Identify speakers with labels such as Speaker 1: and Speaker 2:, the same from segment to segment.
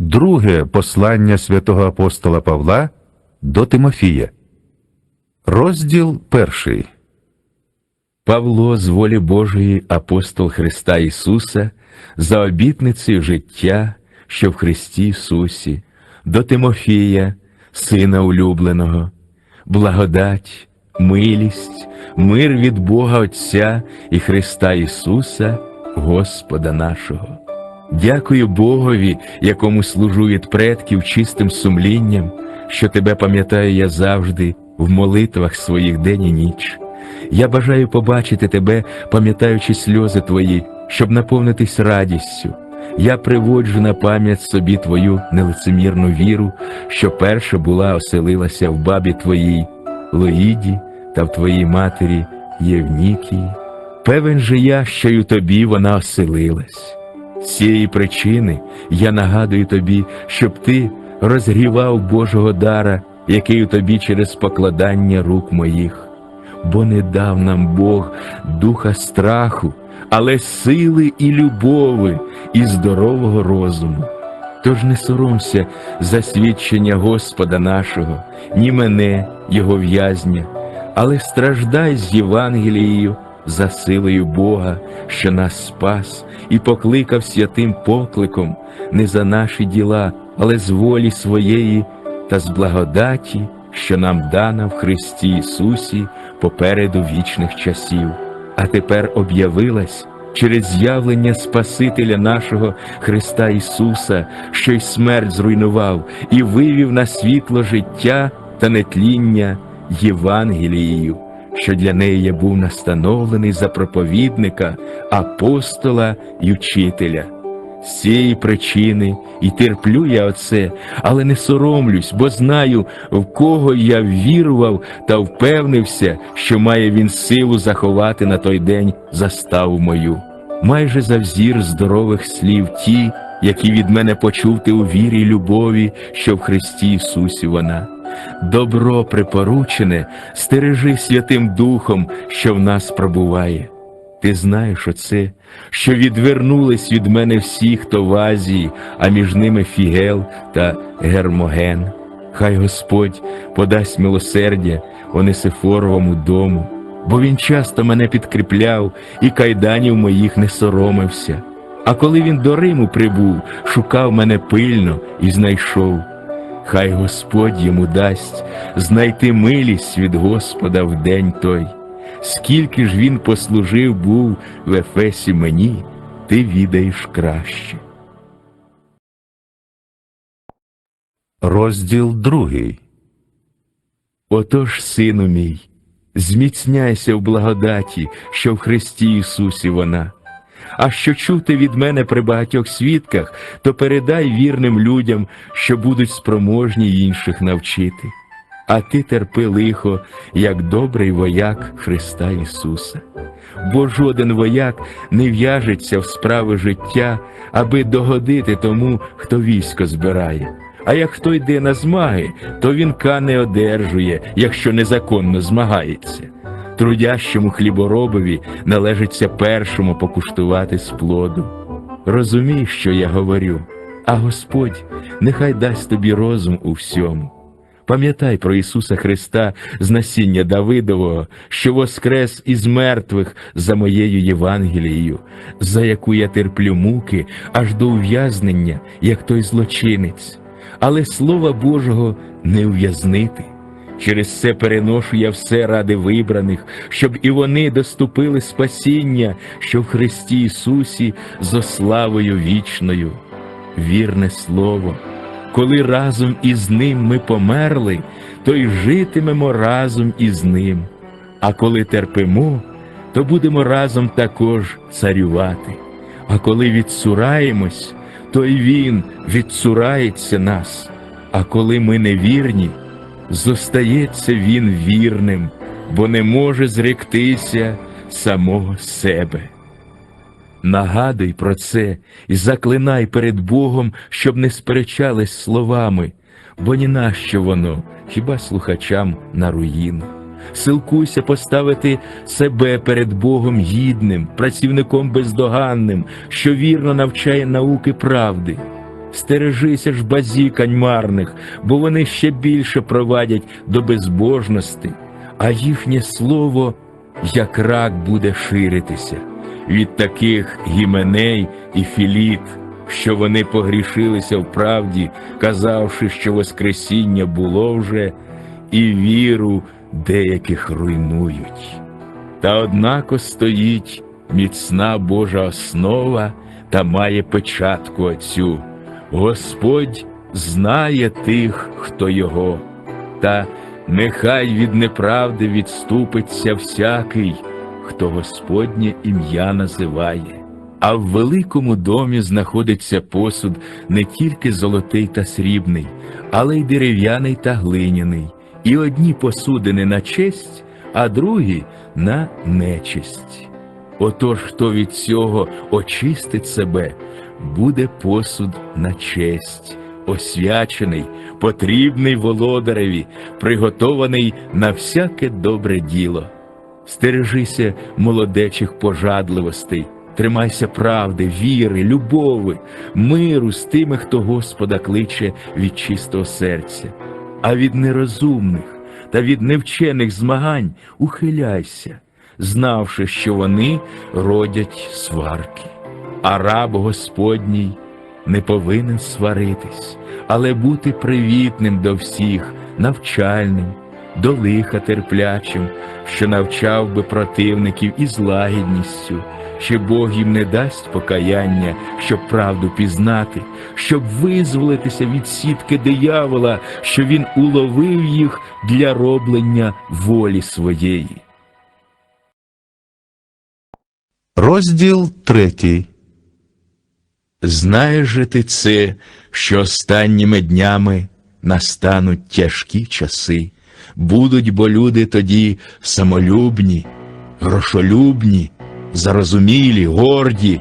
Speaker 1: Друге послання святого апостола Павла до Тимофія. Розділ перший.
Speaker 2: Павло з волі Божої, апостол Христа Ісуса, за обітницею життя, що в Христі Ісусі, до Тимофія, Сина улюбленого, благодать, милість, мир від Бога Отця і Христа Ісуса, Господа нашого. Дякую Богові, якому служу від предків чистим сумлінням, що тебе пам'ятаю я завжди в молитвах своїх день і ніч. Я бажаю побачити тебе, пам'ятаючи сльози твої, щоб наповнитись радістю. Я приводжу на пам'ять собі твою нелицемірну віру, що перша була оселилася в бабі твоїй Лоїді та в твоїй матері Євнікії. Певен же я, що й у тобі вона оселилась. З цієї причини я нагадую тобі, щоб ти розгрівав Божого дара, який у тобі через покладання рук моїх бо не дав нам Бог духа страху, але сили і любови, і здорового розуму. Тож не соромся засвідчення Господа нашого, ні мене, Його в'язня, але страждай з Євангелією за силою Бога, що нас спас і покликав святим покликом не за наші діла, але з волі своєї та з благодаті, що нам дана в Христі Ісусі попереду вічних часів, а тепер об'явилась через з'явлення Спасителя нашого Христа Ісуса, що й смерть зруйнував, і вивів на світло життя та нетління Євангелією, що для неї я був настановлений за проповідника, апостола й учителя. З цієї причини і терплю я оце, але не соромлюсь, бо знаю, в кого я вірував та впевнився, що має він силу заховати на той день заставу мою. Майже за взір здорових слів ті, які від мене почув ти у вірі й любові, що в Христі Ісусі вона. Добро припоручене, стережи Святим Духом, що в нас пробуває. Ти знаєш оце, що відвернулись від мене всі, хто в Азії, а між ними Фігел та Гермоген. Хай Господь подасть милосердя Онисифоровому дому, бо він часто мене підкріпляв і кайданів моїх не соромився. А коли він до Риму прибув, шукав мене пильно і знайшов. Хай Господь йому дасть знайти милість від Господа в день той. Скільки ж він послужив був в Ефесі мені, ти відаєш краще.
Speaker 1: Розділ другий.
Speaker 2: Отож, сину мій, зміцняйся в благодаті, що в Христі Ісусі вона. А що чути від мене при багатьох свідках, то передай вірним людям, що будуть спроможні інших навчити. А ти терпи лихо, як добрий вояк Христа Ісуса. Бо жоден вояк не в'яжеться в справи життя, аби догодити тому, хто військо збирає. А як хто йде на змаги, то вінка не одержує, якщо незаконно змагається. Трудящому хліборобові належиться першому покуштувати з плоду. Розумій, що я говорю, а Господь нехай дасть тобі розум у всьому. Пам'ятай про Ісуса Христа з насіння Давидового, що воскрес із мертвих за моєю Євангелією, за яку я терплю муки аж до ув'язнення, як той злочинець, але Слова Божого не ув'язнити. Через це переношу я все ради вибраних, щоб і вони доступили спасіння, що в Христі Ісусі зо славою вічною. Вірне Слово. Коли разом із ним ми померли, то й житимемо разом із ним. А коли терпимо, то будемо разом також царювати. А коли відсураємось, то й він відсурається нас. А коли ми невірні, зостається він вірним, бо не може зректися самого себе. Нагадуй про це і заклинай перед Богом, щоб не сперечались словами, бо ні нащо воно, хіба слухачам на руїну. Силкуйся поставити себе перед Богом гідним, працівником бездоганним, що вірно навчає науки правди. Стережися ж базікань марних, бо вони ще більше провадять до безбожності, а їхнє слово як рак буде ширитися. Від таких гіменей і філіт, що вони погрішилися в правді, казавши, що Воскресіння було вже, і віру деяких руйнують. Та однако стоїть міцна Божа основа та має печатку оцю. Господь знає тих, хто його, та нехай від неправди відступиться всякий, хто Господнє ім'я називає. А в великому домі знаходиться посуд не тільки золотий та срібний, але й дерев'яний та глиняний, і одні посудини на честь, а другі на нечисть. Отож, хто від цього очистить себе, буде посуд на честь, освячений, потрібний володареві, приготований на всяке добре діло. Стережися молодечих пожадливостей, тримайся правди, віри, любови, миру з тими, хто Господа кличе від чистого серця, а від нерозумних та від невчених змагань ухиляйся, знавши, що вони родять сварки. А раб Господній не повинен сваритись, але бути привітним до всіх, навчальним, до лиха терплячим, що навчав би противників із лагідністю, що Бог їм не дасть покаяння, щоб правду пізнати, щоб визволитися від сітки диявола, що він уловив їх для роблення волі своєї.
Speaker 1: Розділ третій.
Speaker 2: Знаєш же ти це, що останніми днями настануть тяжкі часи, будуть бо люди тоді самолюбні, грошолюбні, зарозумілі, горді,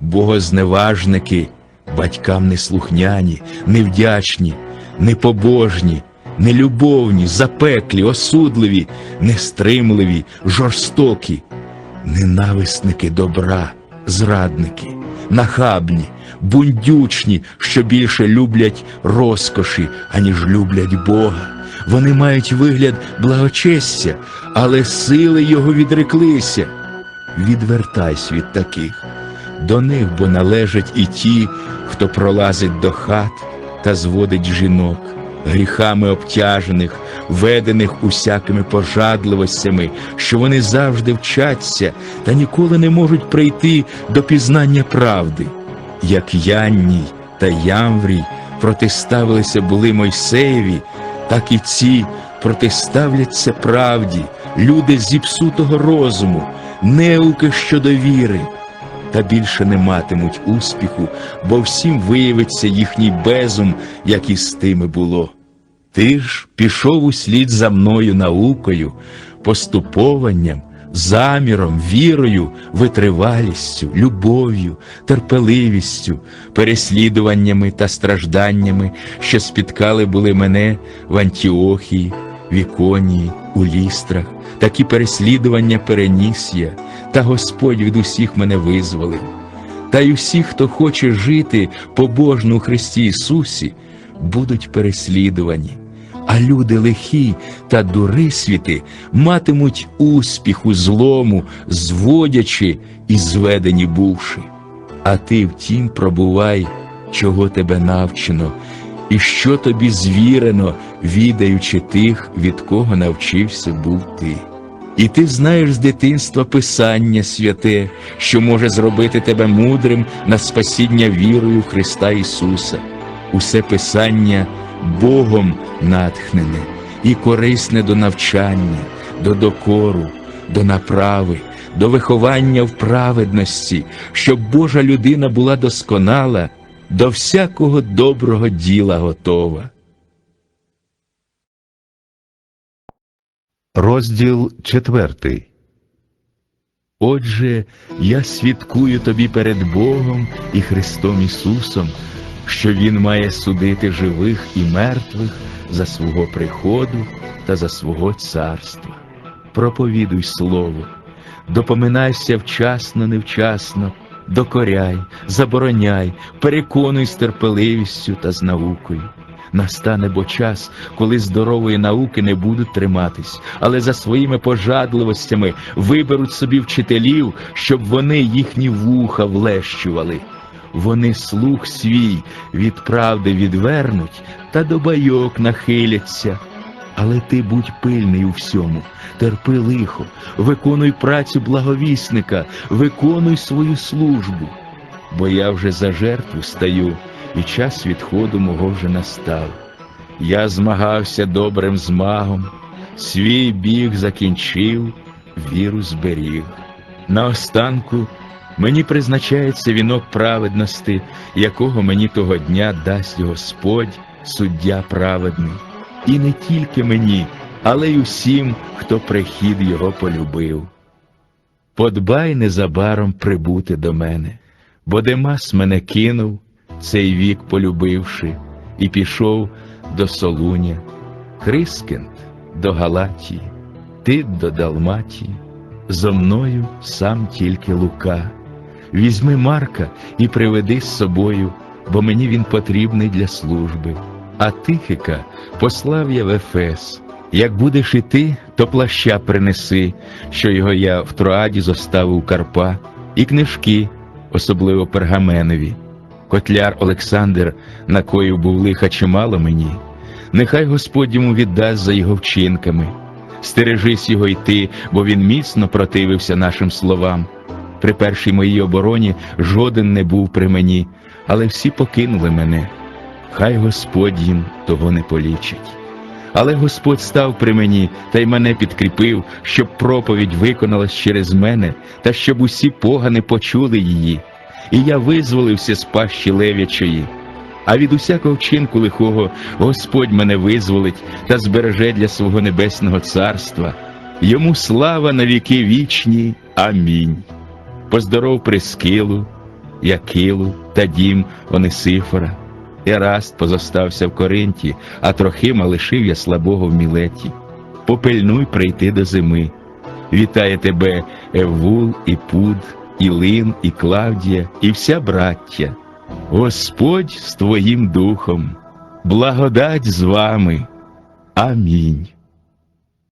Speaker 2: богозневажники, батькам неслухняні, невдячні, непобожні, нелюбовні, запеклі, осудливі, нестримливі, жорстокі, ненависники добра, зрадники, нахабні, бундючні, що більше люблять розкоші, аніж люблять Бога. Вони мають вигляд благочестя, але сили його відреклися. Відвертайся від таких. До них бо належать і ті, хто пролазить до хат та зводить жінок, гріхами обтяжених, ведених усякими пожадливостями, що вони завжди вчаться та ніколи не можуть прийти до пізнання правди. Як Янній та Ямврій протиставилися були Мойсеєві, так і ці протиставляться правді, люди зіпсутого розуму, неуки щодо віри та більше не матимуть успіху, бо всім виявиться їхній безум, як і з тими було. Ти ж пішов услід за мною наукою, поступованням, заміром, вірою, витривалістю, любов'ю, терпеливістю, переслідуваннями та стражданнями, що спіткали були мене в Антіохії, в Іконії, у лістрах, такі переслідування переніс я, та Господь від усіх мене визволив. Та й усі, хто хоче жити побожно у Христі Ісусі, будуть переслідувані, а люди лихі та дурисвіти матимуть успіх у злому, зводячи і зведені бувши. А ти втім пробувай, чого тебе навчено, і що тобі звірено, відаючи тих, від кого навчився був ти. І ти знаєш з дитинства Писання святе, що може зробити тебе мудрим на спасіння вірою в Христа Ісуса. Усе Писання Богом натхнене і корисне до навчання, до докору, до направи, до виховання в праведності, щоб Божа людина була досконала, до всякого доброго діла готова.
Speaker 1: Розділ четвертий.
Speaker 2: Отже, я свідкую тобі перед Богом і Христом Ісусом, що Він має судити живих і мертвих за свого приходу та за свого царства. Проповідуй слово, допоминайся вчасно, невчасно, докоряй, забороняй, переконуй з терпеливістю та з наукою. Настане бо час, коли здорової науки не будуть триматись, але за своїми пожадливостями виберуть собі вчителів, щоб вони їхні вуха влещували. Вони слух свій від правди відвернуть та до байок нахиляться. Але ти будь пильний у всьому, терпи лихо, виконуй працю благовісника, виконуй свою службу. Бо я вже за жертву стаю, і час відходу мого вже настав. Я змагався добрим змагом, свій біг закінчив, віру зберіг. Наостанку мені призначається вінок праведності, якого мені того дня дасть Господь, суддя праведний. І не тільки мені, але й усім, хто прихід його полюбив. Подбай незабаром прибути до мене, бо Демас мене кинув, цей вік полюбивши, і пішов до Солуня, Хрискент до Галатії, ти до Далматії, зо мною сам тільки Лука. Візьми Марка і приведи з собою, бо мені він потрібний для служби. А Тихика послав я в Ефес. Як будеш іти, то плаща принеси, що його я в Троаді у Карпа, і книжки, особливо пергаменові. Котляр Олександр, на кою був лиха чимало мені, нехай Господь йому віддасть за його вчинками. Стережись його йти, бо він міцно противився нашим словам. При першій моїй обороні жоден не був при мені, але всі покинули мене. Хай Господь їм того не полічить. Але Господь став при мені та й мене підкріпив, щоб проповідь виконалась через мене, та щоб усі погани почули її. І я визволився з пащі левячої. А від усякого вчинку лихого Господь мене визволить та збереже для свого небесного царства. Йому слава на віки вічні. Амінь. Поздоров Прискилу, Якилу та дім Онисифора. Ераст позостався в Коринті, а Трохима лишив я слабого в Мілеті. Попильнуй прийти до зими. Вітає тебе Еввул і Пуд, і Лин, і Клавдія, і вся браття. Господь з твоїм духом, благодать з вами. Амінь.